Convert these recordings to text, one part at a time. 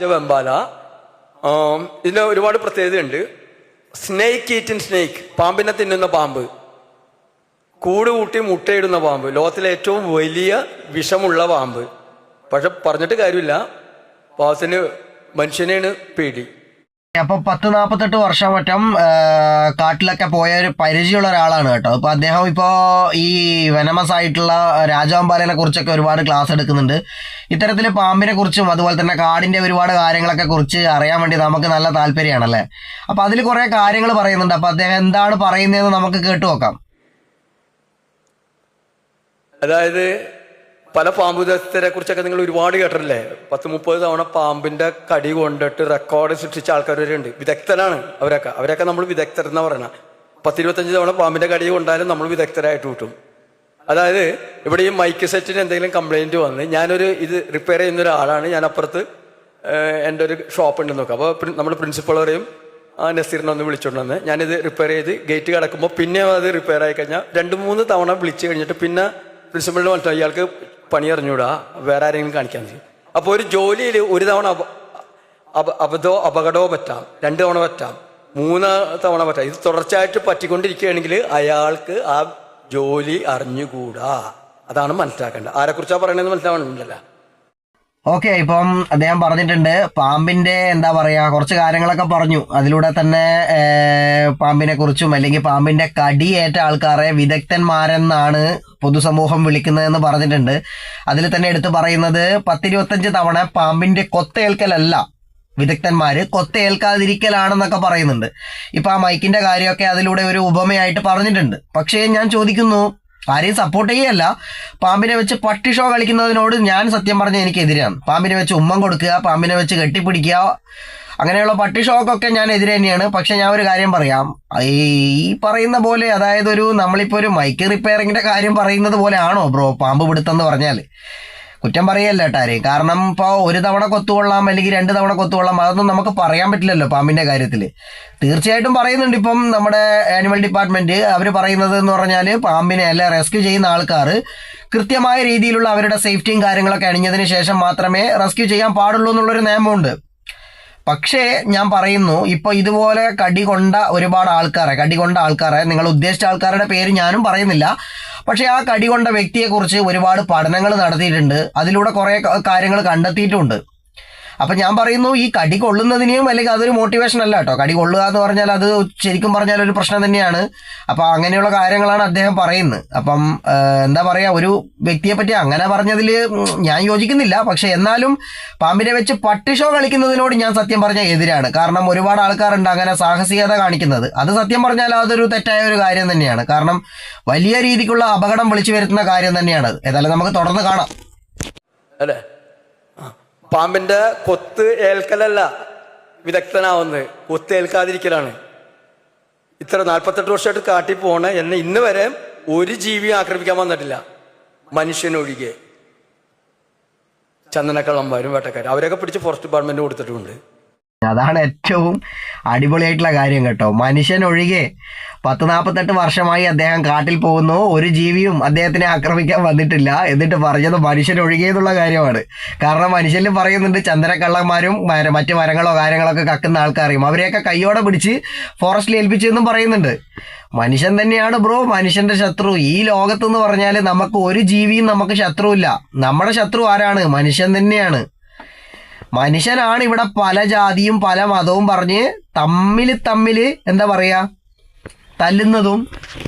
രാജവെമ്പാല. ഇതിന് ഒരുപാട് പ്രത്യേകതയുണ്ട്. സ്നേക്ക് ഈറ്റിൻ സ്നേക്ക് പാമ്പിനെ തിന്നുന്ന പാമ്പ്. കൂട് കൂട്ടി മുട്ടയിടുന്ന പാമ്പ്. ലോകത്തിലെ ഏറ്റവും വലിയ വിഷമുള്ള പാമ്പ്. പക്ഷെ പറഞ്ഞിട്ട് കാര്യമില്ല. പാസിന് മനുഷ്യനെയാണ് പേടി. അപ്പൊ പത്ത് നാപ്പത്തെട്ട് വർഷം മറ്റും കാട്ടിലൊക്കെ പോയ ഒരു പരിചയമുള്ള ഒരാളാണ് കേട്ടോ. അപ്പൊ അദ്ദേഹം ഇപ്പോ ഈ വെനമസ് ആയിട്ടുള്ള രാജവമ്പാലിനെ കുറിച്ചൊക്കെ ഒരുപാട് ക്ലാസ് എടുക്കുന്നുണ്ട്. ഇത്തരത്തിൽ പാമ്പിനെ കുറിച്ചും അതുപോലെ തന്നെ കാടിന്റെ ഒരുപാട് കാര്യങ്ങളൊക്കെ കുറിച്ച് അറിയാൻ വേണ്ടി നമുക്ക് നല്ല താല്പര്യമാണല്ലേ? അപ്പൊ അതിൽ കുറെ കാര്യങ്ങൾ പറയുന്നുണ്ട്. അപ്പൊ അദ്ദേഹം എന്താണ് പറയുന്നതെന്ന് നമുക്ക് കേട്ടു നോക്കാം. അതായത് പല പാമ്പ് ദസ്തരെ കുറിച്ചൊക്കെ നിങ്ങൾ ഒരുപാട് കേട്ടിട്ടില്ലേ? പത്ത് മുപ്പത് തവണ പാമ്പിന്റെ കടി കൊണ്ടിട്ട് റെക്കോർഡ് സൃഷ്ടിച്ച ആൾക്കാർ വരെയുണ്ട് വിദഗ്ധരാണ് അവരൊക്കെ. അവരൊക്കെ നമ്മൾ വിദഗ്ധർ എന്ന് പറയണം. പത്തിരുപത്തഞ്ച് തവണ പാമ്പിന്റെ കടി കൊണ്ടാലും നമ്മൾ വിദഗ്ധരായിട്ട് കിട്ടും. അതായത് ഇവിടെ ഈ മൈക്ക് സെറ്റിന് എന്തെങ്കിലും കംപ്ലൈന്റ് വന്ന് ഞാനൊരു ഇത് റിപ്പയർ ചെയ്യുന്ന ഒരാളാണ്. ഞാൻ അപ്പുറത്ത് എന്റെ ഒരു ഷോപ്പ് ഉണ്ടെന്ന് നോക്കാം. അപ്പോൾ നമ്മൾ പ്രിൻസിപ്പൾ പറയും ആ നസീറിനെ ഒന്ന് വിളിച്ചോണ്ടെന്ന്. ഞാനിത് റിപ്പയർ ചെയ്ത് ഗേറ്റ് കിടക്കുമ്പോൾ പിന്നെ അത് റിപ്പയർ ആയി കഴിഞ്ഞാൽ രണ്ട് മൂന്ന് തവണ വിളിച്ച് കഴിഞ്ഞിട്ട് പിന്നെ പ്രിൻസിപ്പളിന് മനസ്സിലായി. ഇയാൾക്ക് പണി അറിഞ്ഞൂടാ വേറെ ആരെങ്കിലും കാണിക്കാൻ മതി. അപ്പോൾ ഒരു ജോലിയിൽ ഒരു തവണ അബദ്ധോ അപകടമോ പറ്റാം രണ്ട് തവണ പറ്റാം മൂന്ന് തവണ പറ്റാം ഇത് തുടർച്ചയായിട്ട് പറ്റിക്കൊണ്ടിരിക്കുകയാണെങ്കിൽ അയാൾക്ക് ആ ജോലി അറിഞ്ഞുകൂടാ. അതാണ് മനസ്സിലാക്കേണ്ടത്. ആരെക്കുറിച്ചാണ് പറയണതെന്ന് മനസ്സിലാവണമെന്നില്ല ഓക്കെ ഇപ്പം അദ്ദേഹം പറഞ്ഞിട്ടുണ്ട് പാമ്പിന്റെ എന്താ പറയാ കുറച്ച് കാര്യങ്ങളൊക്കെ പറഞ്ഞു. അതിലൂടെ തന്നെ പാമ്പിനെ കുറിച്ചും അല്ലെങ്കിൽ പാമ്പിന്റെ കടിയേറ്റ ആൾക്കാരെ വിദഗ്ധന്മാരെന്നാണ് പൊതുസമൂഹം വിളിക്കുന്നതെന്ന് പറഞ്ഞിട്ടുണ്ട്. അതിൽ തന്നെ എടുത്തു പറയുന്നത് പത്തിരുപത്തഞ്ച് തവണ പാമ്പിന്റെ കൊത്തേൽക്കലല്ല വിദഗ്ധന്മാര് കൊത്തേൽക്കാതിരിക്കലാണെന്നൊക്കെ പറയുന്നുണ്ട്. ഇപ്പൊ ആ മൈക്കിന്റെ കാര്യമൊക്കെ അതിലൂടെ ഒരു ഉപമയായിട്ട് പറഞ്ഞിട്ടുണ്ട്. പക്ഷേ ഞാൻ ചോദിക്കുന്നു ആരെയും സപ്പോർട്ട് ചെയ്യല്ല പാമ്പിനെ വെച്ച് പട്ടി ഷോ കളിക്കുന്നതിനോട് ഞാൻ സത്യം പറഞ്ഞ എനിക്കെതിരാണ്. പാമ്പിനെ വെച്ച് ഉമ്മം കൊടുക്കുക പാമ്പിനെ വെച്ച് കെട്ടിപ്പിടിക്കുക അങ്ങനെയുള്ള പട്ടി ഷോക്കൊക്കെ ഞാൻ എതിരെ തന്നെയാണ്. പക്ഷെ ഞാൻ ഒരു കാര്യം പറയാം. ഈ പറയുന്ന പോലെ അതായത് ഒരു നമ്മളിപ്പോൾ ഒരു മൈക്ക് റിപ്പയറിങ്ങിന്റെ കാര്യം പറയുന്നത് പോലെ ആണോ ബ്രോ പാമ്പ് പിടുത്തം എന്ന് പറഞ്ഞാൽ കുറ്റം പറയല്ല കേട്ടാരെ കാരണം ഇപ്പോൾ ഒരു തവണ കൊത്തുകൊള്ളാം അല്ലെങ്കിൽ രണ്ട് തവണ കൊത്തുകൊള്ളാം അതൊന്നും നമുക്ക് പറയാൻ പറ്റില്ലല്ലോ പാമ്പിന്റെ കാര്യത്തിൽ തീർച്ചയായിട്ടും പറയുന്നുണ്ട് ഇപ്പം നമ്മുടെ ആനിമൽ ഡിപ്പാർട്ട്മെന്റ് അവർ പറയുന്നത് എന്ന് പറഞ്ഞാൽ പാമ്പിനെ അല്ല റെസ്ക്യൂ ചെയ്യുന്ന ആൾക്കാർ കൃത്യമായ രീതിയിലുള്ള അവരുടെ സേഫ്റ്റിയും കാര്യങ്ങളൊക്കെ അണിഞ്ഞതിന് ശേഷം മാത്രമേ റെസ്ക്യൂ ചെയ്യാൻ പാടുള്ളൂ എന്നുള്ളൊരു നിയമമുണ്ട്. പക്ഷേ ഞാൻ പറയുന്നു ഇപ്പൊ ഇതുപോലെ കടി കൊണ്ട ഒരുപാട് ആൾക്കാരെ കടി കൊണ്ട ആൾക്കാരെ നിങ്ങൾ ഉദ്ദേശിച്ച ആൾക്കാരുടെ പേര് ഞാനും പറയുന്നില്ല. പക്ഷേ ആ കടി കൊണ്ട വ്യക്തിയെക്കുറിച്ച് ഒരുപാട് പഠനങ്ങൾ നടത്തിയിട്ടുണ്ട്. അതിലൂടെ കുറേ കാര്യങ്ങൾ കണ്ടെത്തിയിട്ടുമുണ്ട് അപ്പൊ ഞാൻ പറയുന്നു ഈ കടി കൊള്ളുന്നതിനെയും അല്ലെങ്കിൽ അതൊരു മോട്ടിവേഷൻ അല്ല കേട്ടോ. കടി കൊള്ളുക എന്ന് പറഞ്ഞാൽ അത് ശരിക്കും പറഞ്ഞാൽ ഒരു പ്രശ്നം തന്നെയാണ്. അപ്പൊ അങ്ങനെയുള്ള കാര്യങ്ങളാണ് അദ്ദേഹം പറയുന്നത്. അപ്പം എന്താ പറയാ ഒരു വ്യക്തിയെ പറ്റി അങ്ങനെ പറഞ്ഞതിൽ ഞാൻ യോജിക്കുന്നില്ല. പക്ഷെ എന്നാലും പാമ്പിനെ വെച്ച് പട്ടി ഷോ കളിക്കുന്നതിനോട് ഞാൻ സത്യം പറഞ്ഞാൽ എതിരാണ്. കാരണം ഒരുപാട് ആൾക്കാരുണ്ട് അങ്ങനെ സാഹസികത കാണിക്കുന്നത്. അത് സത്യം പറഞ്ഞാൽ അതൊരു തെറ്റായ ഒരു കാര്യം തന്നെയാണ്. കാരണം വലിയ രീതിക്കുള്ള അപകടം വിളിച്ചു വരുത്തുന്ന കാര്യം തന്നെയാണ്. ഏതായാലും നമുക്ക് തുടർന്ന് കാണാം. അല്ലേ. പാമ്പിന്റെ കൊത്ത് ഏൽക്കലല്ല വിദഗ്ധനാവുന്നത്. കൊത്ത് ഏൽക്കാതിരിക്കലാണ്. ഇത്ര നാൽപ്പത്തെട്ട് വർഷമായിട്ട് കാട്ടി പോണ. എന്നെ ഇന്ന് വരെ ഒരു ജീവി ആക്രമിക്കാൻ വന്നിട്ടില്ല. മനുഷ്യനൊഴികെ വരും വേട്ടക്കാരും. അവരൊക്കെ പിടിച്ച് ഫോറസ്റ്റ് ഡിപ്പാർട്ട്മെന്റ് കൊടുത്തിട്ടുമുണ്ട് അതാണ് ഏറ്റവും അടിപൊളിയായിട്ടുള്ള കാര്യം കേട്ടോ. മനുഷ്യൻ ഒഴികെ പത്ത് നാൽപ്പത്തെട്ട് വർഷമായി അദ്ദേഹം കാട്ടിൽ പോകുന്നു. ഒരു ജീവിയും അദ്ദേഹത്തിനെ ആക്രമിക്കാൻ വന്നിട്ടില്ല. എന്നിട്ട് പറഞ്ഞത് മനുഷ്യൻ ഒഴികെ എന്നുള്ള കാര്യമാണ്. കാരണം മനുഷ്യനിൽ പറയുന്നുണ്ട് ചന്ദനക്കള്ളന്മാരും മര- മറ്റു മരങ്ങളോ കാര്യങ്ങളൊക്കെ കക്കുന്ന ആൾക്കാരെയും. അവരെയൊക്കെ കൈയോടെ പിടിച്ച് ഫോറസ്റ്റിൽ ഏൽപ്പിച്ചു എന്നും പറയുന്നുണ്ട്. മനുഷ്യൻ തന്നെയാണ് ബ്രോ. മനുഷ്യന്റെ ശത്രു. ഈ ലോകത്തെന്ന് പറഞ്ഞാൽ നമുക്ക് ഒരു ജീവിയും നമുക്ക് ശത്രുവില്ല. നമ്മുടെ ശത്രു ആരാണ്? മനുഷ്യൻ തന്നെയാണ്. മനുഷ്യനാണ് ഇവിടെ പല ജാതിയും പല മതവും പറഞ്ഞ് തമ്മിൽ തമ്മിൽ എന്താ പറയാ? തല്ലുന്നതും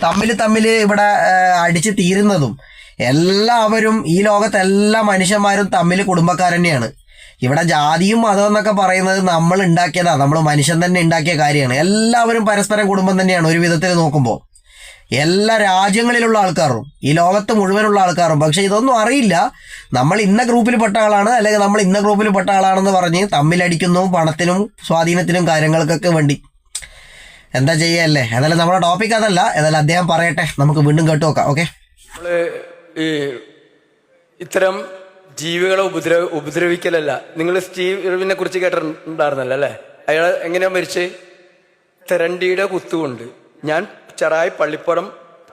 തമ്മിൽ തമ്മിൽ ഇവിടെ അടിച്ച് തീരുന്നതും എല്ലാവരും ഈ ലോകത്തെ എല്ലാ മനുഷ്യന്മാരും തമ്മിൽ കുടുംബക്കാർ തന്നെയാണ് ഇവിടെ ജാതിയും മതം എന്നൊക്കെ പറയുന്നത് നമ്മൾ ഉണ്ടാക്കിയതാണ് നമ്മൾ മനുഷ്യൻ തന്നെ ഉണ്ടാക്കിയ കാര്യമാണ്. എല്ലാവരും പരസ്പരം കുടുംബം തന്നെയാണ് ഒരു വിധത്തിൽ നോക്കുമ്പോൾ എല്ലാ രാജ്യങ്ങളിലുള്ള ആൾക്കാരും ഈ ലോകത്ത് മുഴുവനുള്ള ആൾക്കാരും. പക്ഷെ ഇതൊന്നും അറിയില്ല. നമ്മൾ ഇന്ന ഗ്രൂപ്പിൽ പെട്ട ആളാണ് അല്ലെങ്കിൽ നമ്മൾ ഇന്ന ഗ്രൂപ്പിൽ പെട്ട ആളാണെന്ന് പറഞ്ഞ് തമ്മിലടിക്കുന്നു പണത്തിനും സ്വാധീനത്തിനും കാര്യങ്ങൾക്കൊക്കെ വേണ്ടി. എന്താ ചെയ്യല്ലേ ഏതായാലും നമ്മുടെ ടോപ്പിക് അതല്ല. ഏതായാലും അദ്ദേഹം പറയട്ടെ. നമുക്ക് വീണ്ടും കേട്ടു നോക്കാം. ഓക്കെ ഇത്തരം ജീവികളെ ഉപദ്രവ ഉപദ്രവിക്കലല്ല. നിങ്ങൾ സ്റ്റീവിനെ കുറിച്ച് കേട്ടിട്ടുണ്ടായിരുന്നല്ലോ അല്ലേ? അയാൾ എങ്ങനെയാ മരിച്ച്? തെരണ്ടിയുടെ കുത്തുകൊണ്ട്. ഞാൻ ചെറായി പള്ളിപ്പുറം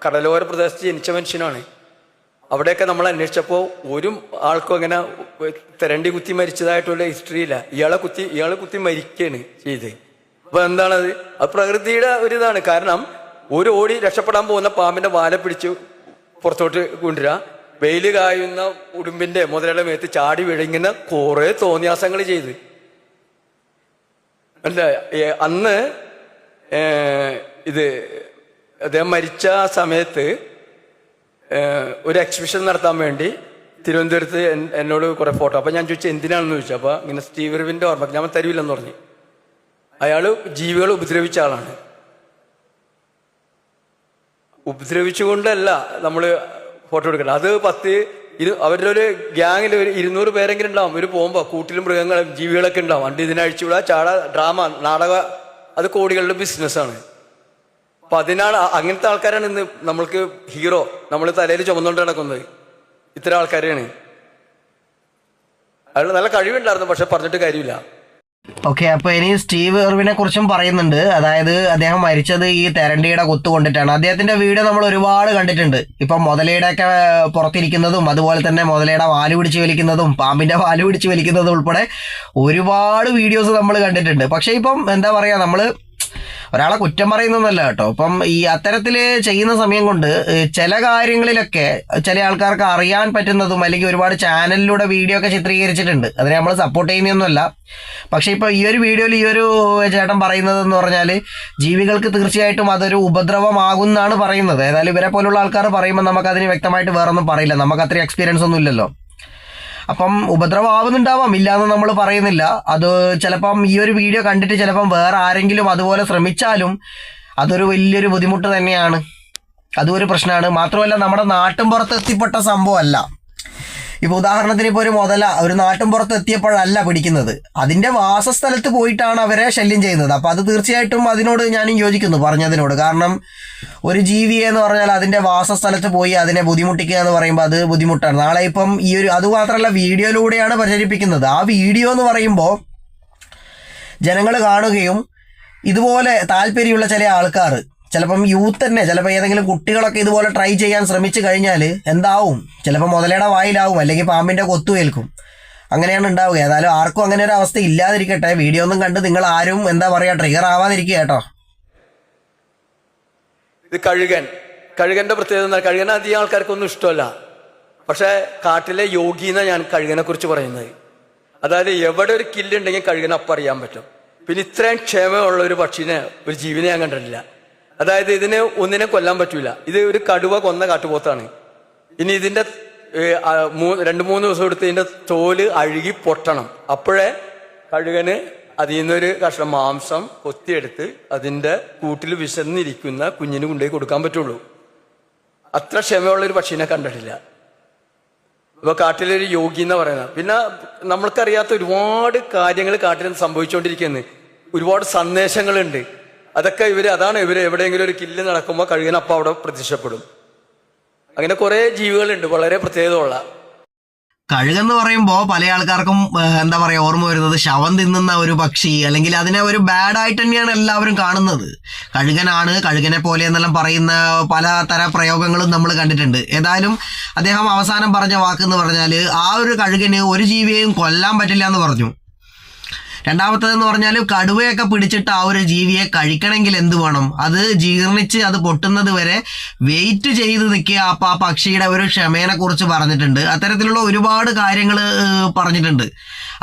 കടലോര പ്രദേശത്ത് ജനിച്ച മനുഷ്യനാണ്. അവിടെയൊക്കെ നമ്മൾ അന്വേഷിച്ചപ്പോൾ ഒരു ആൾക്കും അങ്ങനെ തിരണ്ടി കുത്തി മരിച്ചതായിട്ടുള്ള ഹിസ്റ്ററി ഇല്ല. ഇയാളെ കുത്തി ഇയാളെ കുത്തി മരിക്കുകയാണ് ചെയ്ത് അപ്പൊ എന്താണത് അത്? പ്രകൃതിയുടെ ഒരു ഇതാണ്. കാരണം ഒരു ഓടി രക്ഷപ്പെടാൻ പോകുന്ന പാമ്പിന്റെ വാല പിടിച്ച് പുറത്തോട്ട് കൊണ്ടുവരിക. വെയിൽ കായുന്ന ഉടുമ്പിന്റെ മുതലയുടെ മേത്ത് ചാടി വിഴുങ്ങുന്ന കുറെ തോന്നിയാസങ്ങൾ ചെയ്ത്. അല്ല അന്ന് ഇത് അദ്ദേഹം മരിച്ച സമയത്ത് ഒരു എക്സിബിഷൻ നടത്താൻ വേണ്ടി തിരുവനന്തപുരത്ത് എന്നോട് കുറെ ഫോട്ടോ അപ്പൊ ഞാൻ ചോദിച്ചു എന്തിനാണെന്ന് ചോദിച്ചു. അപ്പൊ ഇങ്ങനെ സ്റ്റീവ് ഇർവിന്റെ ഓർമ്മ ഞാൻ തരുവില്ലെന്ന് പറഞ്ഞു. അയാൾ ജീവികളെ ഉപദ്രവിച്ച ആളാണ്. ഉപദ്രവിച്ചുകൊണ്ടല്ല നമ്മൾ ഫോട്ടോ എടുക്കണം അത് പത്ത് ഇത് അവരുടെ ഒരു ഗ്യാങ്ങിൽ ഒരു ഇരുന്നൂറ് പേരെങ്കിലും ഉണ്ടാവും. ഒരു പോകുമ്പോൾ കൂട്ടിലും മൃഗങ്ങളും ജീവികളൊക്കെ ഉണ്ടാവും. അണ്ട് ഇതിനഴിച്ചുവിടുക ചാട ഡ്രാമ നാടക അത് കോടികളുടെ ബിസിനസ്സാണ് അപ്പൊ അതിനാണ് അങ്ങനത്തെ ആൾക്കാരാണ് ഇന്ന് നമ്മൾക്ക് ഹീറോ നമ്മൾ തലയിൽ ചുമന്നുകൊണ്ട് നടക്കുന്നത്. ഇത്തരം ആൾക്കാരെയാണ് അയാൾ നല്ല കഴിവുണ്ടായിരുന്നു പക്ഷെ പറഞ്ഞിട്ട് കാര്യമില്ല. ഓക്കെ അപ്പൊ ഇനി സ്റ്റീവ് എർവിനെ കുറിച്ചും പറയുന്നുണ്ട്. അതായത് അദ്ദേഹം മരിച്ചത് ഈ തെരണ്ടിയുടെ കുത്തു കൊണ്ടിട്ടാണ്. അദ്ദേഹത്തിന്റെ വീഡിയോ നമ്മൾ ഒരുപാട് കണ്ടിട്ടുണ്ട്. ഇപ്പൊ മുതലയുടെ ഒക്കെ പുറത്തിരിക്കുന്നതും അതുപോലെ തന്നെ മുതലയുടെ വാൽ പിടിച്ച് വലിക്കുന്നതും പാമ്പിന്റെ വാൽ പിടിച്ച് വലിക്കുന്നതും ഉൾപ്പെടെ ഒരുപാട് വീഡിയോസ് നമ്മൾ കണ്ടിട്ടുണ്ട്. പക്ഷെ ഇപ്പം എന്താ പറയാ നമ്മൾ ഒരാളെ കുറ്റം പറയുന്നതല്ല കേട്ടോ. അപ്പം ഈ അത്തരത്തിൽ ചെയ്യുന്ന സമയം കൊണ്ട് ചില കാര്യങ്ങളിലൊക്കെ ചില ആൾക്കാർക്ക് അറിയാൻ പറ്റുന്നതും അല്ലെങ്കിൽ ഒരുപാട് ചാനലിലൂടെ വീഡിയോ ഒക്കെ ചിത്രീകരിച്ചിട്ടുണ്ട്. അതിനെ നമ്മൾ സപ്പോർട്ട് ചെയ്യുന്നൊന്നുമല്ല പക്ഷെ ഇപ്പൊ ഈ ഒരു വീഡിയോയിൽ ഈ ഒരു ചേട്ടൻ പറയുന്നത് എന്ന് പറഞ്ഞാൽ ജീവികൾക്ക് തീർച്ചയായിട്ടും അതൊരു ഉപദ്രവമാകുന്നാണ് പറയുന്നത്. ഏതായാലും ഇവരെ പോലുള്ള ആൾക്കാർ പറയുമ്പോൾ നമുക്ക് അതിന് വ്യക്തമായിട്ട് വേറൊന്നും പറയില്ല. നമുക്ക് അത്രയും എക്സ്പീരിയൻസ് ഒന്നും ഇല്ലല്ലോ അപ്പം ഉപദ്രവമാവുന്നുണ്ടാവാം ഇല്ലാന്ന് നമ്മൾ പറയുന്നില്ല. അത് ചിലപ്പം ഈ ഒരു വീഡിയോ കണ്ടിട്ട് ചിലപ്പം വേറെ ആരെങ്കിലും അതുപോലെ ശ്രമിച്ചാലും അതൊരു വലിയൊരു ബുദ്ധിമുട്ട് തന്നെയാണ്. അതും ഒരു പ്രശ്നമാണ്. മാത്രമല്ല നമ്മുടെ നാട്ടിൻ പുറത്ത് എത്തിപ്പെട്ട സംഭവമല്ല. ഇപ്പൊ ഉദാഹരണത്തിന് ഇപ്പൊ ഒരു മുതല ഒരു നാട്ടിൻ പുറത്ത് എത്തിയപ്പോഴല്ല പിടിക്കുന്നത്. അതിന്റെ വാസസ്ഥലത്ത് പോയിട്ടാണ് അവരെ ശല്യം ചെയ്യുന്നത്. അപ്പൊ അത് തീർച്ചയായിട്ടും അതിനോട് ഞാനും യോജിക്കുന്നു പറഞ്ഞതിനോട്. കാരണം ഒരു ജീവിയെ എന്ന് പറഞ്ഞാൽ അതിന്റെ വാസസ്ഥലത്ത് പോയി അതിനെ ബുദ്ധിമുട്ടിക്കുക എന്ന് പറയുമ്പോൾ അത് ബുദ്ധിമുട്ടാണ്. നാളെ ഇപ്പം ഈ ഒരു അത് മാത്രമല്ല വീഡിയോയിലൂടെയാണ് പ്രചരിപ്പിക്കുന്നത്. ആ വീഡിയോ എന്ന് പറയുമ്പോൾ ജനങ്ങൾ കാണുകയും ഇതുപോലെ താല്പര്യമുള്ള ചില ആൾക്കാർ ചിലപ്പം യൂത്ത് തന്നെ ചിലപ്പോൾ ഏതെങ്കിലും കുട്ടികളൊക്കെ ഇതുപോലെ ട്രൈ ചെയ്യാൻ ശ്രമിച്ചു കഴിഞ്ഞാൽ എന്താവും? ചിലപ്പോൾ മുതലയുടെ വായിലാവും അല്ലെങ്കിൽ പാമ്പിന്റെ കൊത്തുവേൽക്കും അങ്ങനെയാണ് ഉണ്ടാവുക. ഏതായാലും ആർക്കും അങ്ങനെ ഒരു അവസ്ഥ ഇല്ലാതിരിക്കട്ടെ. വീഡിയോ ഒന്നും കണ്ട് നിങ്ങൾ ആരും എന്താ പറയുക ട്രിഗർ ആവാതിരിക്കുക കേട്ടോ. ഇത് കഴുകൻ. കഴുകന്റെ പ്രത്യേകത എന്താ? കഴുകൻ അധികം ആൾക്കാർക്കൊന്നും ഇഷ്ടമല്ല. പക്ഷേ കാട്ടിലെ യോഗി എന്നാണ് ഞാൻ കഴുകനെ കുറിച്ച് പറയുന്നത്. അതായത് എവിടെ ഒരു കില്ലുണ്ടെങ്കിൽ കഴുകനെ അപ്പം പറ്റും. പിന്നെ ഇത്രയും ക്ഷമയുള്ള ഒരു പക്ഷിനെ ഒരു ജീവിനെ ഞാൻ കണ്ടിട്ടില്ല. അതായത് ഇതിനെ ഒന്നിനെ കൊല്ലാൻ പറ്റൂല. ഇത് ഒരു കടുവ കൊന്ന കാട്ടുപോത്താണ്. ഇനി ഇതിന്റെ രണ്ട് മൂന്ന് ദിവസം എടുത്ത് ഇതിന്റെ തോൽ അഴുകി പൊട്ടണം. അപ്പോഴേ കഴുകന് അതിൽ നിന്നൊരു കഷ്ണം മാംസം കൊത്തിയെടുത്ത് അതിന്റെ കൂട്ടിൽ വിശന്നിരിക്കുന്ന കുഞ്ഞിന് കൊണ്ടുപോയി കൊടുക്കാൻ പറ്റുള്ളൂ. അത്ര ക്ഷമയുള്ള ഒരു പക്ഷീനെ കണ്ടിട്ടില്ല. ഇപ്പൊ കാട്ടിലൊരു യോഗി എന്ന് പറയുന്നത്. പിന്നെ നമ്മൾക്കറിയാത്ത ഒരുപാട് കാര്യങ്ങൾ കാട്ടിൽ സംഭവിച്ചുകൊണ്ടിരിക്കുന്നത് ഒരുപാട് സന്ദേശങ്ങളുണ്ട്. അതൊക്കെ ഇവർ അതാണ് ഇവർ എവിടെയെങ്കിലും ഒരു കില്ല് നടക്കുമ്പോൾ കഴുകനപ്പ അവിടെ പ്രത്യക്ഷപ്പെടും. അങ്ങനെ കുറെ ജീവികളുണ്ട് വളരെ പ്രത്യേകതയുള്ള. കഴുകെന്ന് പറയുമ്പോൾ പല ആൾക്കാർക്കും എന്താ പറയാ ഓർമ്മ വരുന്നത് ശവം തിന്നുന്ന ഒരു പക്ഷി അല്ലെങ്കിൽ അതിനെ ഒരു ബാഡ് ആയിട്ട് തന്നെയാണ് എല്ലാവരും കാണുന്നത്. കഴുകനാണ് കഴുകനെ പോലെ എന്നെല്ലാം പറയുന്ന പല തര പ്രയോഗങ്ങളും നമ്മൾ കണ്ടിട്ടുണ്ട്. ഏതായാലും അദ്ദേഹം അവസാനം പറഞ്ഞ വാക്കെന്ന് പറഞ്ഞാൽ ആ ഒരു കഴുകന് ഒരു ജീവിയെയും കൊല്ലാൻ പറ്റില്ല എന്ന് പറഞ്ഞു. രണ്ടാമത്തേതെന്ന് പറഞ്ഞാൽ കടുവയൊക്കെ പിടിച്ചിട്ട് ആ ഒരു ജീവിയെ കഴിക്കണമെങ്കിൽ എന്ത് വേണം? അത് ജീർണിച്ച് അത് പൊട്ടുന്നത് വരെ വെയിറ്റ് ചെയ്ത് നിൽക്കുക. അപ്പം ആ പക്ഷിയുടെ ഒരു ക്ഷമേനെ കുറിച്ച് പറഞ്ഞിട്ടുണ്ട്. അത്തരത്തിലുള്ള ഒരുപാട് കാര്യങ്ങൾ പറഞ്ഞിട്ടുണ്ട്.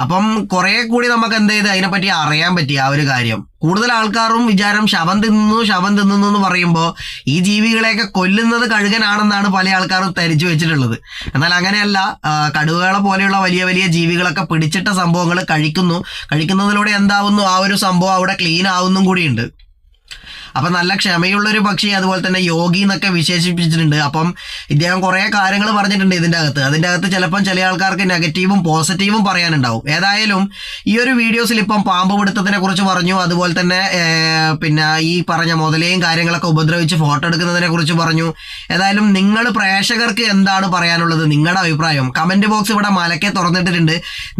അപ്പം കുറെ കൂടി നമുക്ക് എന്ത് ചെയ്ത് അതിനെപ്പറ്റി അറിയാൻ പറ്റി ആ ഒരു കാര്യം. കൂടുതൽ ആൾക്കാരും വിചാരം ശവം തിന്നുന്നു ശവം തിന്നുന്നു എന്ന് പറയുമ്പോൾ ഈ ജീവികളെയൊക്കെ കൊല്ലുന്നത് കഴുകനാണെന്നാണ് പല ആൾക്കാരും തരിച്ചു വെച്ചിട്ടുള്ളത്. എന്നാൽ അങ്ങനെയല്ല കടുവകളെ പോലെയുള്ള വലിയ വലിയ ജീവികളൊക്കെ പിടിച്ചിട്ട സംഭവങ്ങൾ കഴിക്കുന്നു. കഴിക്കുന്നതിലൂടെ എന്താവുന്നു? ആ ഒരു സംഭവം അവിടെ ക്ലീൻ ആവുന്നും കൂടിയുണ്ട്. അപ്പൊ നല്ല ക്ഷമയുള്ള ഒരു പക്ഷി അതുപോലെ തന്നെ യോഗി എന്നൊക്കെ വിശേഷിപ്പിച്ചിട്ടുണ്ട്. അപ്പം ഇദ്ദേഹം കുറെ കാര്യങ്ങൾ പറഞ്ഞിട്ടുണ്ട് ഇതിന്റെ അകത്ത്. അതിന്റെ അകത്ത് ചിലപ്പം ചില ആൾക്കാർക്ക് നെഗറ്റീവും പോസിറ്റീവും പറയാനുണ്ടാവും. ഏതായാലും ഈ ഒരു വീഡിയോസിൽ ഇപ്പം പാമ്പ് പിടുത്തത്തിനെ കുറിച്ച് പറഞ്ഞു അതുപോലെ തന്നെ പിന്നെ ഈ പറഞ്ഞ മുതലേയും കാര്യങ്ങളൊക്കെ ഉപദ്രവിച്ച് ഫോട്ടോ എടുക്കുന്നതിനെ കുറിച്ച് പറഞ്ഞു. ഏതായാലും നിങ്ങൾ പ്രേക്ഷകർക്ക് എന്താണ് പറയാനുള്ളത്? നിങ്ങളുടെ അഭിപ്രായം. കമന്റ് ബോക്സ് ഇവിടെ മലക്കെ തുറന്നിട്ടിട്ടുണ്ട്.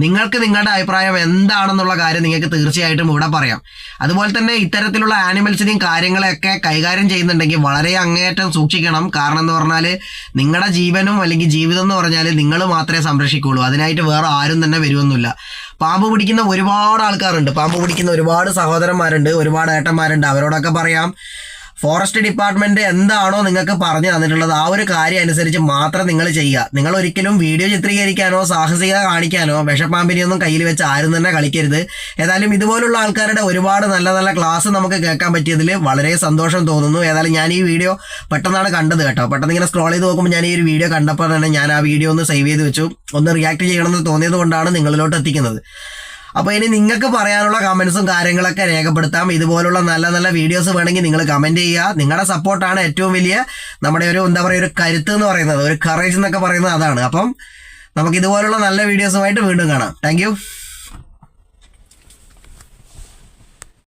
നിങ്ങൾക്ക് നിങ്ങളുടെ അഭിപ്രായം എന്താണെന്നുള്ള കാര്യം നിങ്ങൾക്ക് തീർച്ചയായിട്ടും ഇവിടെ പറയാം. അതുപോലെ തന്നെ ഇത്തരത്തിലുള്ള ആനിമൽസിനെയും കാര്യങ്ങളെയൊക്കെ കൈകാര്യം ചെയ്യുന്നുണ്ടെങ്കിൽ വളരെ അങ്ങേയറ്റം സൂക്ഷിക്കണം. കാരണം എന്ന് പറഞ്ഞാൽ നിങ്ങളുടെ ജീവനും അല്ലെങ്കിൽ ജീവിതം എന്ന് പറഞ്ഞാൽ നിങ്ങൾ മാത്രമേ സംരക്ഷിക്കുള്ളൂ അതിനായിട്ട് വേറെ ആരും തന്നെ വരുമൊന്നുമില്ല പാമ്പ് പിടിക്കുന്ന ഒരുപാട് ആൾക്കാരുണ്ട്. പാമ്പ് പിടിക്കുന്ന ഒരുപാട് സഹോദരന്മാരുണ്ട് ഒരുപാട് ഏട്ടന്മാരുണ്ട്. അവരോടൊക്കെ പറയാം. ഫോറസ്റ്റ് ഡിപ്പാർട്ട്മെന്റ് എന്താണോ നിങ്ങൾക്ക് പറഞ്ഞു തന്നിട്ടുള്ളത് ആ ഒരു കാര്യം അനുസരിച്ച് മാത്രം നിങ്ങൾ ചെയ്യുക. നിങ്ങൾ ഒരിക്കലും വീഡിയോ ചിത്രീകരിക്കാനോ സാഹസികത കാണിക്കാനോ വിഷപ്പാമ്പിനെയൊന്നും കയ്യിൽ വെച്ച് ആരും തന്നെ കളിക്കരുത്. ഏതായാലും ഇതുപോലുള്ള ആൾക്കാരുടെ ഒരുപാട് നല്ല നല്ല ക്ലാസ് നമുക്ക് കേൾക്കാൻ പറ്റിയതിൽ വളരെ സന്തോഷം തോന്നുന്നു. ഏതായാലും ഞാൻ ഈ വീഡിയോ പെട്ടെന്നാണ് കണ്ടത് കേട്ടോ. പെട്ടെന്ന് ഇങ്ങനെ സ്ക്രോൾ ചെയ്ത് നോക്കുമ്പോൾ ഞാൻ ഈ ഒരു വീഡിയോ കണ്ടപ്പോൾ തന്നെ ഞാൻ ആ വീഡിയോ ഒന്ന് സേവ് ചെയ്ത് വെച്ചു. ഒന്ന് റിയാക്ട് ചെയ്യണമെന്ന് തോന്നിയത് കൊണ്ടാണ് നിങ്ങളിലോട്ട് എത്തിക്കുന്നത്. അപ്പോൾ ഇനി നിങ്ങൾക്ക് പറയാനുള്ള കമൻസും കാര്യങ്ങളൊക്കെ രേഖപ്പെടുത്താം. ഇതുപോലുള്ള നല്ല നല്ല വീഡിയോസ് വേണമെങ്കിൽ നിങ്ങൾ കമന്റ് ചെയ്യുക. നിങ്ങളുടെ സപ്പോർട്ടാണ് ഏറ്റവും വലിയ നമ്മുടെ ഒരു എന്താ പറയുക ഒരു കരുത്ത് എന്ന് പറയുന്നത്. ഒരു കറേജ് എന്നൊക്കെ പറയുന്നത് അതാണ്. അപ്പം നമുക്ക് ഇതുപോലുള്ള നല്ല വീഡിയോസുമായിട്ട് വീണ്ടും കാണാം. താങ്ക്